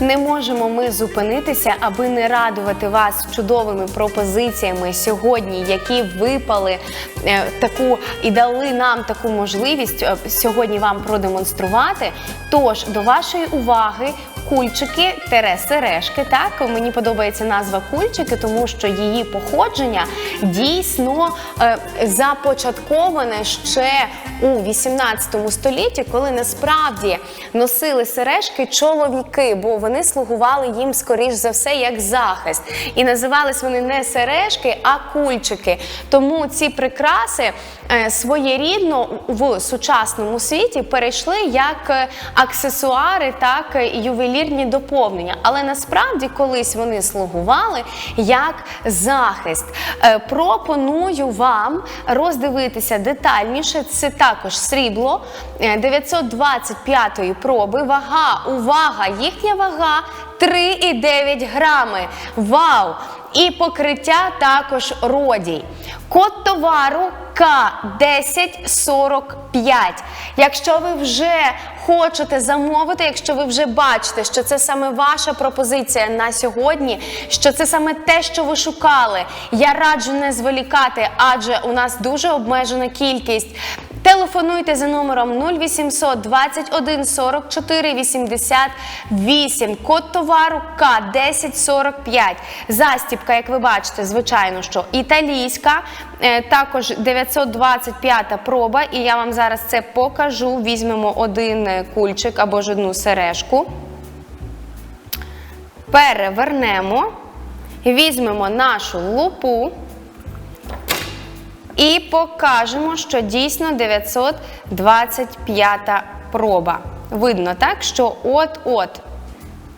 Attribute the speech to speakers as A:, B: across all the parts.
A: не можемо ми зупинитися, аби не радувати вас чудовими пропозиціями сьогодні, які випали е, таку і дали нам таку можливість е, сьогодні вам продемонструвати. Тож до вашої уваги. Кульчики сережки. Так мені подобається назва кульчики, тому що її походження дійсно е, започатковане ще у 18 столітті, коли насправді носили сережки чоловіки, бо вони слугували їм скоріш за все як захист. І називались вони не сережки, а кульчики. Тому ці прикраси своєрідно в сучасному світі перейшли як е, аксесуари, так е, і ювелірні доповнення. Але насправді колись вони слугували як захист. Е, Пропоную вам роздивитися детальніше. Це також срібло е, 925 проби. Вага, увага, їхня вага 3,9 грами. Вау! І покриття також родій. Код товару К1045. Якщо ви вже хочете замовити, якщо ви вже бачите, що це саме ваша пропозиція на сьогодні, що це саме те, що ви шукали, я раджу не зволікати, адже у нас дуже обмежена кількість. Телефонуйте за номером 0800 21 44 88. Код товару К1045. Застібка, як ви бачите, звичайно, що італійська, е, також 925 проба. І я вам зараз це покажу. Візьмемо один е, кульчик або ж одну сережку. Перевернемо, візьмемо нашу лупу. І покажемо, що дійсно 925 проба. Видно, так, що от-от.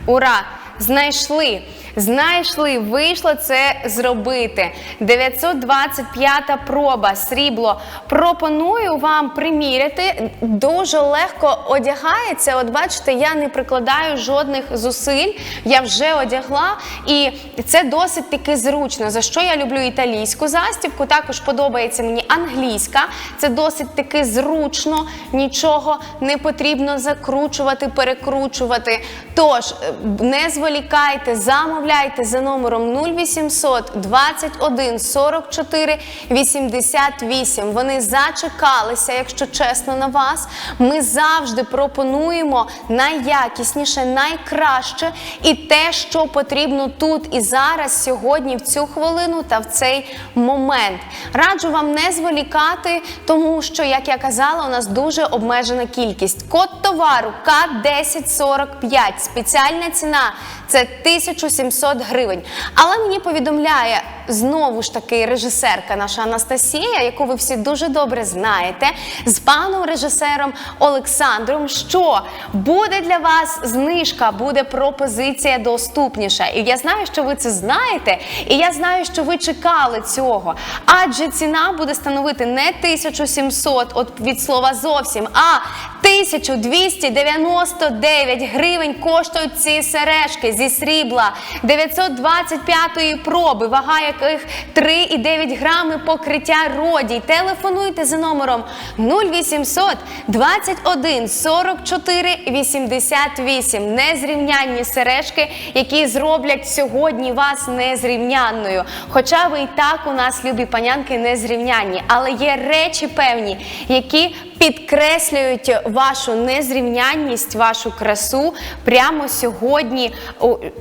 A: Ура! Знайшли! Знайшли, вийшло це зробити. 925 проба, срібло. Пропоную вам приміряти. Дуже легко одягається. От бачите, я не прикладаю жодних зусиль. Я вже одягла, і це досить таки зручно. За що я люблю італійську застібку? Також подобається мені англійська. Це досить таки зручно, нічого не потрібно закручувати, перекручувати. Тож не зволікайте, замовляйте за номером 0800 21 44 88. Вони зачекалися, якщо чесно, на вас. Ми завжди пропонуємо найякісніше, найкраще і те, що потрібно тут і зараз, сьогодні, в цю хвилину та в цей момент. Раджу вам не зволікати, тому що, як я казала, у нас дуже обмежена кількість. Код товару К1045. Спеціальна ціна це 1700 гривень. Але мені повідомляє знову ж таки режисерка наша Анастасія, яку ви всі дуже добре знаєте, з паном режисером Олександром, що буде для вас знижка, буде пропозиція доступніша. І я знаю, що ви це знаєте, і я знаю, що ви чекали цього. Адже ціна буде становити не 1700, от від слова зовсім, а 1299 гривень коштують ці сережки зі срібла 925-ї проби, вага яких 3,9 грами покриття родій. Телефонуйте за номером 0800 21 44 88. Незрівнянні сережки, які зроблять сьогодні вас незрівнянною. Хоча ви і так у нас, любі панянки, незрівнянні, але є речі певні, які підкреслюють вашу незрівнянність, вашу красу прямо сьогодні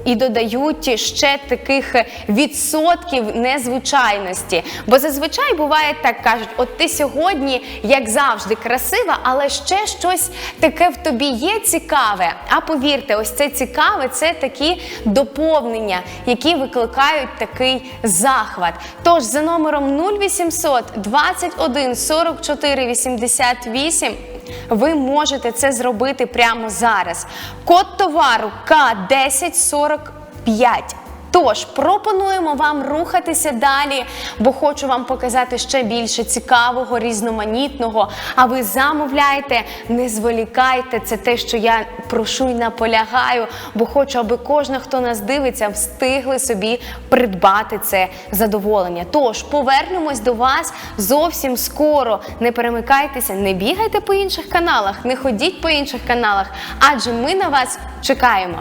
A: і додають ще таких відсотків незвичайності. Бо зазвичай буває так кажуть: от ти сьогодні, як завжди, красива, але ще щось таке в тобі є цікаве. А повірте, ось це цікаве це такі доповнення, які викликають такий захват. Тож за номером 0800 21 44 88 ви можете це зробити прямо зараз. Код товару К1045. Тож пропонуємо вам рухатися далі, бо хочу вам показати ще більше цікавого, різноманітного. А ви замовляйте, не зволікайте. Це те, що я прошу і наполягаю, бо хочу, аби кожен, хто нас дивиться, встигли собі придбати це задоволення. Тож повернемось до вас зовсім скоро. Не перемикайтеся, не бігайте по інших каналах, не ходіть по інших каналах, адже ми на вас чекаємо.